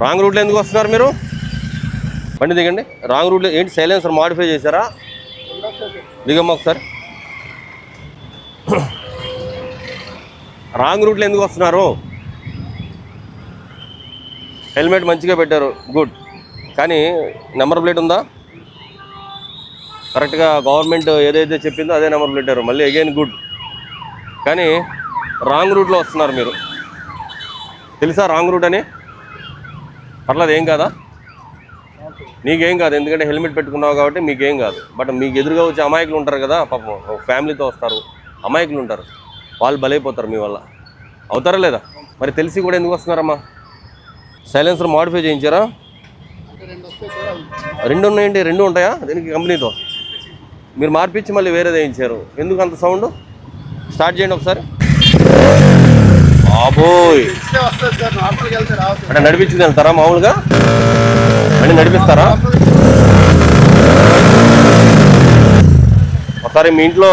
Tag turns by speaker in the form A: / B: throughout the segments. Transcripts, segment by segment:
A: Wrong రూట్లో ఎందుకు వస్తున్నారు మీరు? బండి దిగండి. రాంగ్ రూట్లో ఏంటి? సైలెన్సర్ మాడిఫై చేశారా? దిగమ్మా ఒకసారి. రాంగ్ రూట్లో ఎందుకు వస్తున్నారు? హెల్మెట్ మంచిగా పెట్టారు. గుడ్. కానీ నెంబర్ ప్లేట్ ఉందా? కరెక్ట్గా గవర్నమెంట్ ఏదైతే చెప్పిందో అదే నెంబర్ పెట్టారు. మళ్ళీ అగైన్ గుడ్. కానీ రాంగ్ రూట్లో వస్తున్నారు మీరు. తెలుసా రాంగ్ రూట్ అని? పర్లేదు ఏం కాదా? నీకేం కాదు ఎందుకంటే హెల్మెట్ పెట్టుకున్నావు కాబట్టి మీకేం కాదు. బట్ మీకు ఎదురుగా వచ్చే అమాయకులు ఉంటారు కదా పాపం ఒక ఫ్యామిలీతో వస్తారు అమాయకులు ఉంటారు. వాళ్ళు బలైపోతారు మీ వల్ల. అవుతారా లేదా? మరి తెలిసి కూడా ఎందుకు వస్తున్నారమ్మా? Silencer modify చేయించారా? రెండు ఉన్నాయండి రెండు ఉంటాయా? దీనికి కంపెనీతో. మీరు మార్పించి మళ్ళీ వేరేది వేయించారు ఎందుకు అంత సౌండ్? స్టార్ట్ చేయండి ఒకసారి.
B: సార్
A: అంటే నడిపించుకుని వెళ్తారా మామూలుగా? అంటే నడిపిస్తారా? ఒకసారి మీ ఇంట్లో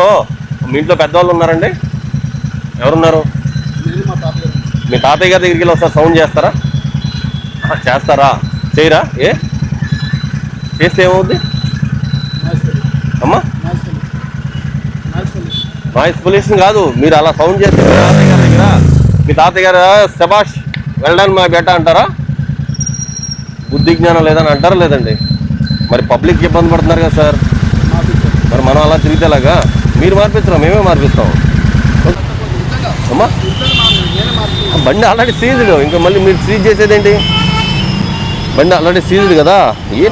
A: మీ ఇంట్లో పెద్దవాళ్ళు ఉన్నారండి? ఎవరున్నారు?
B: నేను మా
A: తాతయ్య గారి దగ్గరికి వెళ్ళి ఒకసారి సౌండ్ చేస్తారా? చేస్తారా? చేయరా? ఏ? చేస్తే ఏమవుద్ది? అమ్మా?
B: నాయిస్ పొల్యూషన్
A: కాదు మీరు అలా సౌండ్ చేస్తే మీ తాతయ్య గారి దగ్గర మీ తాతయ్య గారు శబాష్ వెళ్ళడానికి మా బేట అంటారా? బుద్ధి జ్ఞానం లేదని అంటారా లేదండి? మరి పబ్లిక్ ఇబ్బంది పడుతున్నారు కదా సార్. మరి మనం అలా తిరిగితేలాగా మీరు మార్పిస్తారా మేమే మార్పిస్తాం. అమ్మా బండి ఆల్రెడీ సీజ్డ్. ఇంకా మళ్ళీ మీరు సీజ్ చేసేదేంటి? బండి ఆల్రెడీ సీజ్డ్ కదా? ఏ